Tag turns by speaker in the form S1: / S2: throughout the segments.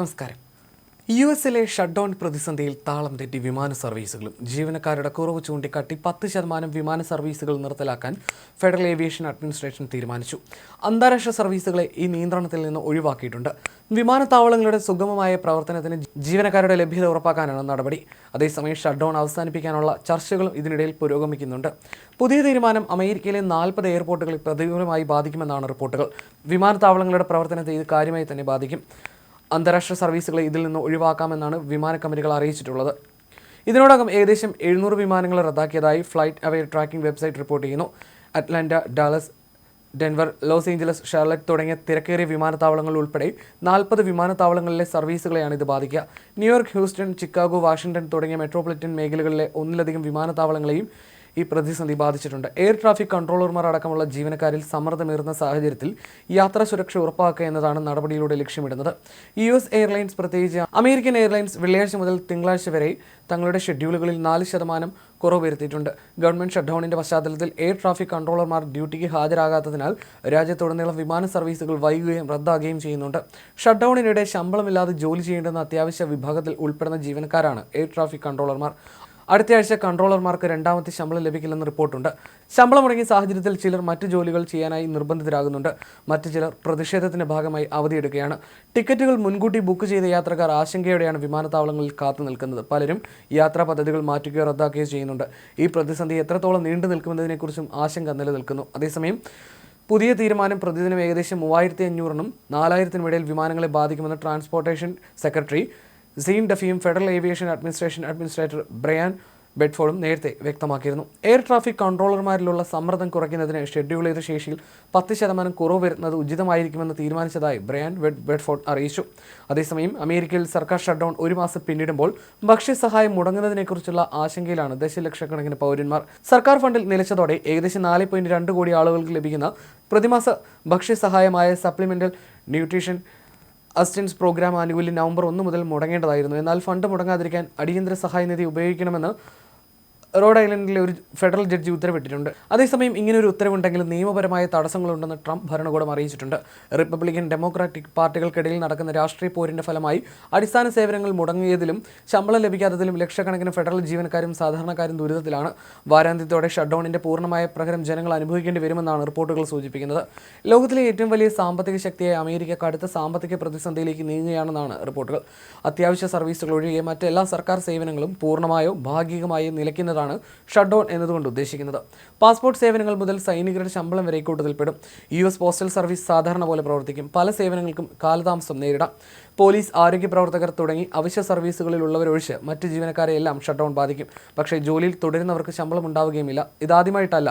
S1: നമസ്കാരം. യു എസിലെ shut down പ്രതിസന്ധിയിൽ താളം തെറ്റി വിമാന സർവീസുകളും ജീവനക്കാരുടെ കുറവ് ചൂണ്ടിക്കാട്ടി പത്ത് ശതമാനം വിമാന സർവീസുകൾ നിർത്തലാക്കാൻ ഫെഡറൽ ഏവിയേഷൻ അഡ്മിനിസ്ട്രേഷൻ തീരുമാനിച്ചു. അന്താരാഷ്ട്ര സർവീസുകളെ ഈ നിയന്ത്രണത്തിൽ നിന്ന് ഒഴിവാക്കിയിട്ടുണ്ട്. വിമാനത്താവളങ്ങളുടെ സുഗമമായ പ്രവർത്തനത്തിന് ജീവനക്കാരുടെ ലഭ്യത ഉറപ്പാക്കാനാണ് നടപടി. അതേസമയം ഷട്ട്ഡൗൺ അവസാനിപ്പിക്കാനുള്ള ചർച്ചകളും ഇതിനിടയിൽ പുരോഗമിക്കുന്നുണ്ട്. പുതിയ തീരുമാനം അമേരിക്കയിലെ നാൽപ്പത് എയർപോർട്ടുകളെ പ്രതികൂലമായി ബാധിക്കുമെന്നാണ് റിപ്പോർട്ടുകൾ. വിമാനത്താവളങ്ങളുടെ പ്രവർത്തനത്തെ ഇത് കാര്യമായി തന്നെ ബാധിക്കും. അന്താരാഷ്ട്ര സർവീസുകളെ ഇതിൽ നിന്ന് ഒഴിവാക്കാമെന്നാണ് വിമാന കമ്പനികൾ അറിയിച്ചിട്ടുള്ളത്. ഇതിനോടകം ഏകദേശം എഴുന്നൂറ് വിമാനങ്ങൾ റദ്ദാക്കിയതായി flight aware tracking website report ചെയ്യുന്നു. Atlanta Dallas Denver Los Angeles Charlotte തുടങ്ങിയ തിരക്കേറിയ വിമാനത്താവളങ്ങൾ ഉൾപ്പെടെ നാൽപ്പത് വിമാനത്താവളങ്ങളിലെ സർവീസുകളെയാണ് ഇത് ബാധിക്കുക. New York Houston Chicago Washington തുടങ്ങിയ മെട്രോപൊളിറ്റൻ മേഖലകളിലെ ഒന്നിലധികം വിമാനത്താവളങ്ങളെയും ഈ പ്രതിസന്ധി ബാധിച്ചിട്ടുണ്ട്. എയർ ട്രാഫിക് കൺട്രോളർമാർ അടക്കമുള്ള ജീവനക്കാരിൽ സമ്മർദ്ദമേറുന്ന സാഹചര്യത്തിൽ യാത്രാ സുരക്ഷ ഉറപ്പാക്കുക എന്നതാണ് നടപടിയിലൂടെ ലക്ഷ്യമിടുന്നത്. യു എസ് എയർലൈൻസ് പ്രത്യേകിച്ച് അമേരിക്കൻ എയർലൈൻസ് വെള്ളിയാഴ്ച മുതൽ തിങ്കളാഴ്ച വരെ തങ്ങളുടെ ഷെഡ്യൂളുകളിൽ നാല് ശതമാനം കുറവ് വരുത്തിയിട്ടുണ്ട്. ഗവൺമെന്റ് ഷട്ട്ഡൌണിന്റെ പശ്ചാത്തലത്തിൽ എയർ ട്രാഫിക് കൺട്രോളർമാർ ഡ്യൂട്ടിക്ക് ഹാജരാകാത്തതിനാൽ രാജ്യത്തുടനീളം വിമാന സർവീസുകൾ വൈകുകയും റദ്ദാകുകയും ചെയ്യുന്നുണ്ട്. ഷട്ട്ഡൌണിനിടെ ശമ്പളമില്ലാതെ ജോലി ചെയ്യേണ്ടുന്ന അത്യാവശ്യ വിഭാഗത്തിൽ ഉൾപ്പെടുന്ന ജീവനക്കാരാണ് എയർ ട്രാഫിക് കൺട്രോളർമാർ അടുത്തയാഴ്ച കൺട്രോളർമാർക്ക് രണ്ടാമത്തെ ശമ്പളം ലഭിക്കില്ലെന്ന് റിപ്പോർട്ടുണ്ട്. ശമ്പളം മുടങ്ങിയ സാഹചര്യത്തിൽ ചിലർ മറ്റ് ജോലികൾ ചെയ്യാനായി നിർബന്ധിതരാകുന്നുണ്ട്. മറ്റു ചിലർ പ്രതിഷേധത്തിന്റെ ഭാഗമായി അവധിയെടുക്കുകയാണ്. ടിക്കറ്റുകൾ മുൻകൂട്ടി ബുക്ക് ചെയ്ത യാത്രക്കാർ ആശങ്കയോടെയാണ് വിമാനത്താവളങ്ങളിൽ കാത്തു നിൽക്കുന്നത്. പലരും യാത്രാ പദ്ധതികൾ മാറ്റുകയോ റദ്ദാക്കുകയോ ചെയ്യുന്നുണ്ട്. ഈ പ്രതിസന്ധി എത്രത്തോളം നീണ്ടു നിൽക്കുമെന്നതിനെക്കുറിച്ചും ആശങ്ക നിലനിൽക്കുന്നു. അതേസമയം പുതിയ തീരുമാനം പ്രതിദിനം ഏകദേശം മൂവായിരത്തി അഞ്ഞൂറിനും നാലായിരത്തിനും ഇടയിൽ വിമാനങ്ങളെ ബാധിക്കുമെന്ന് transportation secretary Sean ഡഫിയും federal aviation administration administrator Brian ബെഡ്ഫോർഡും നേരത്തെ വ്യക്തമാക്കിയിരുന്നു. എയർ ട്രാഫിക് കൺട്രോളർമാരിലുള്ള സമ്മർദ്ദം കുറയ്ക്കുന്നതിന് ഷെഡ്യൂൾ ചെയ്ത ശേഷിയിൽ പത്ത് ശതമാനം കുറവ് വരുന്നത് ഉചിതമായിരിക്കുമെന്ന് തീരുമാനിച്ചതായി ബ്രയാൻ ബെഡ്ഫോർഡ് അറിയിച്ചു. അതേസമയം അമേരിക്കയിൽ സർക്കാർ ഷട്ട്ഡൗൺ ഒരു മാസം പിന്നിടുമ്പോൾ ഭക്ഷ്യസഹായം മുടങ്ങുന്നതിനെക്കുറിച്ചുള്ള ആശങ്കയിലാണ് ദശലക്ഷക്കണക്കിന് പൗരന്മാർ. സർക്കാർ ഫണ്ടിൽ നിലച്ചതോടെ ഏകദേശം നാല് പോയിന്റ് രണ്ട് കോടി ആളുകൾക്ക് ലഭിക്കുന്ന പ്രതിമാസ ഭക്ഷ്യസഹായമായ സപ്ലിമെന്റൽ ന്യൂട്രീഷൻ അസിസ്റ്റൻസ് പ്രോഗ്രാം ആനുകൂല്യം നവംബർ ഒന്ന് മുതൽ മുടങ്ങേണ്ടതായിരുന്നു. എന്നാൽ ഫണ്ട് മുടങ്ങാതിരിക്കാൻ അടിയന്തര സഹായ നിധി ഉപയോഗിക്കണമെന്ന് റോഡ് ഐലൻഡിലെ ഒരു ഫെഡറൽ ജഡ്ജി ഉത്തരവിട്ടിട്ടുണ്ട്. അതേസമയം ഇങ്ങനെ ഒരു ഉത്തരവുണ്ടെങ്കിലും നിയമപരമായ തടസ്സങ്ങളുണ്ടെന്ന് ട്രംപ് ഭരണകൂടം അറിയിച്ചിട്ടുണ്ട്. റിപ്പബ്ലിക്കൻ ഡെമോക്രാറ്റിക് പാർട്ടികൾക്കിടയിൽ നടക്കുന്ന രാഷ്ട്രീയ പോരിന്റെ ഫലമായി അടിസ്ഥാന സേവനങ്ങൾ മുടങ്ങിയതിലും ശമ്പളം ലഭിക്കാത്തതിലും ലക്ഷക്കണക്കിന് ഫെഡറൽ ജീവനക്കാരും സാധാരണക്കാരും ദുരിതത്തിലാണ്. വാരാന്ത്യത്തോടെ ഷട്ട്ഡൌണിന്റെ പൂർണമായ പ്രകരം ജനങ്ങൾ അനുഭവിക്കേണ്ടി വരുമെന്നാണ് റിപ്പോർട്ടുകൾ സൂചിപ്പിക്കുന്നത്. ലോകത്തിലെ ഏറ്റവും വലിയ സാമ്പത്തിക ശക്തിയായ അമേരിക്ക കടുത്ത സാമ്പത്തിക പ്രതിസന്ധിയിലേക്ക് നീങ്ങുകയാണെന്നാണ് റിപ്പോർട്ടുകൾ. അത്യാവശ്യ സർവീസുകൾ ഒഴികെ മറ്റെല്ലാ സർക്കാർ സേവനങ്ങളും പൂർണമായോ ഭാഗികമായോ നിലയ്ക്കുന്നതാണ് ഷട്ട് ഡൗൺ എന്നതുകൊണ്ട് ഉദ്ദേശിക്കുന്നത്. പാസ്പോർട്ട് സേവനങ്ങൾ മുതൽ സൈനികരുടെ ശമ്പളം വരെ ഇക്കൂട്ടത്തിൽപ്പെടും. യു എസ് പോസ്റ്റൽ സർവീസ് സാധാരണ പോലെ പ്രവർത്തിക്കും. പല സേവനങ്ങൾക്കും കാലതാമസം നേരിടാം. പോലീസ് ആരോഗ്യ പ്രവർത്തകർ തുടങ്ങി അവശ്യ സർവീസുകളിലുള്ളവരൊഴിച്ച് മറ്റ് ജീവനക്കാരെ എല്ലാം ഷട്ട് ഡൗൺ ബാധിക്കും. പക്ഷേ ജോലിയിൽ തുടരുന്നവർക്ക് ശമ്പളം ഉണ്ടാവുകയുമില്ല. ഇതാദ്യമായിട്ടല്ല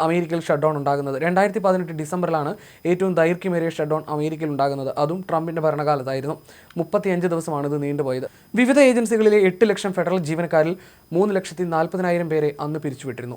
S1: അമേരിക്കയിൽ ഷട്ട്ഡൗൺ ഉണ്ടാകുന്നത്. രണ്ടായിരത്തി പതിനെട്ട് ഡിസംബറിലാണ് ഏറ്റവും ദൈർഘ്യമേറിയ ഷട്ട്ഡൗൺ അമേരിക്കയിൽ ഉണ്ടാകുന്നത്. അതും ട്രംപിന്റെ ഭരണകാലത്തായിരുന്നു. മുപ്പത്തിയഞ്ച് ദിവസമാണ് ഇത് നീണ്ടുപോയത്. വിവിധ ഏജൻസികളിലെ എട്ട് ലക്ഷം ഫെഡറൽ ജീവനക്കാരിൽ മൂന്ന് ലക്ഷത്തി നാൽപ്പതിനായിരം പേരെ അന്ന് പിരിച്ചുവിട്ടിരുന്നു.